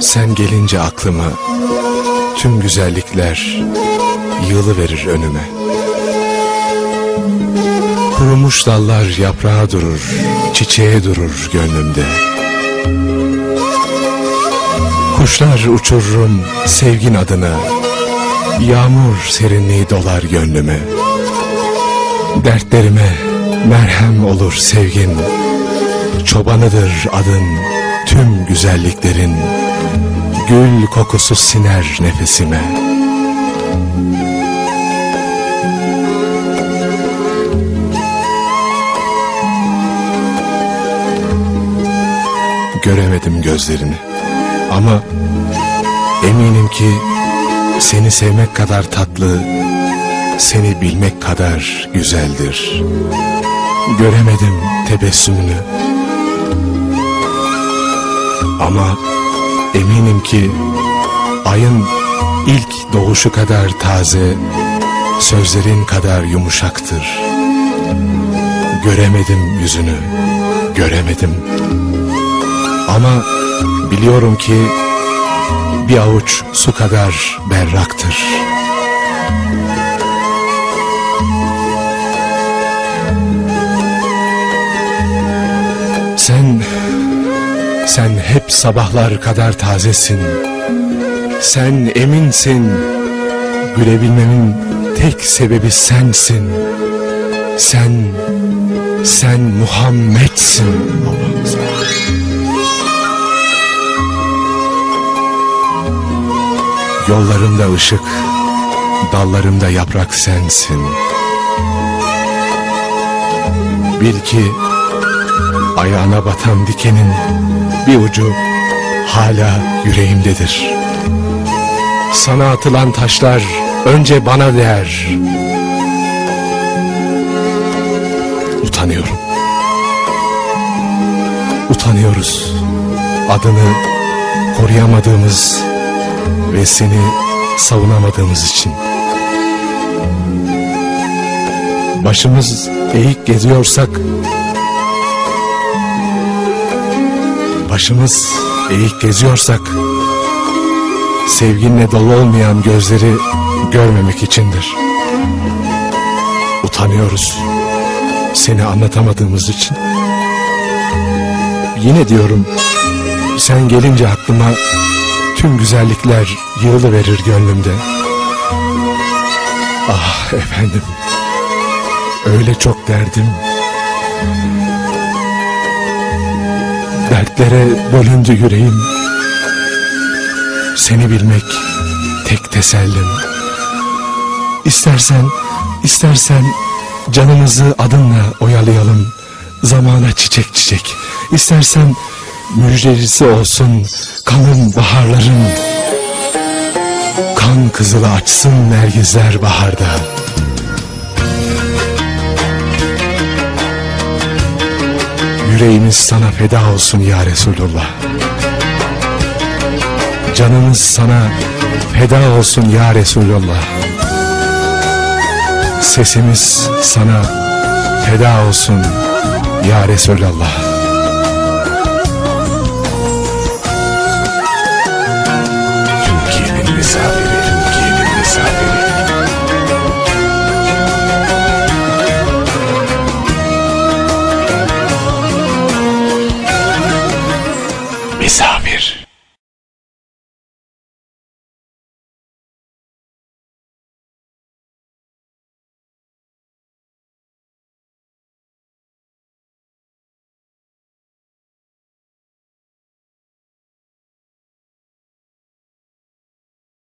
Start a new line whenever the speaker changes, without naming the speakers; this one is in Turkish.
Sen gelince aklıma tüm güzellikler yığılı verir önüme. Kurumuş dallar yaprağa durur, çiçeğe durur gönlümde. Kuşlar uçururum sevgin adına, yağmur serinliği dolar gönlüme. Dertlerime merhem olur sevgin, çobanıdır adın tüm güzelliklerin. Gül kokusu siner nefesime. Göremedim gözlerini. Ama eminim ki seni sevmek kadar tatlı, seni bilmek kadar güzeldir. Göremedim tebessümünü. Ama eminim ki ayın ilk doğuşu kadar taze, sözlerin kadar yumuşaktır. Göremedim yüzünü, göremedim. Ama biliyorum ki bir avuç su kadar berraktır. Sen, sen hep sabahlar kadar tazesin. Sen eminsin, gülebilmemin tek sebebi sensin. Sen, sen Muhammed'sin. Yollarımda ışık, dallarımda yaprak sensin. Bil ki ayağına batan dikenin bir ucu hala yüreğimdedir. Sana atılan taşlar önce bana değer. Utanıyorum. Utanıyoruz. Adını koruyamadığımız ve seni savunamadığımız için. Başımız eğik geziyorsak, başımız eğik geziyorsak, sevginle dolu olmayan gözleri görmemek içindir. Utanıyoruz seni anlatamadığımız için. Yine diyorum, sen gelince aklıma tüm güzellikler yığılı verir gönlümde. Ah efendim, öyle çok derdim. Dertlere bölündü yüreğim. Seni bilmek tek tesellim. İstersen, istersen canımızı adınla oyalayalım. Zamana çiçek çiçek. İstersen müjdelisi olsun kanın baharların. Kan kızılı açsın nergizler baharda. Yüreğimiz sana feda olsun ya Resulullah. Canımız sana feda olsun ya Resulullah. Sesimiz sana feda olsun ya Resulallah.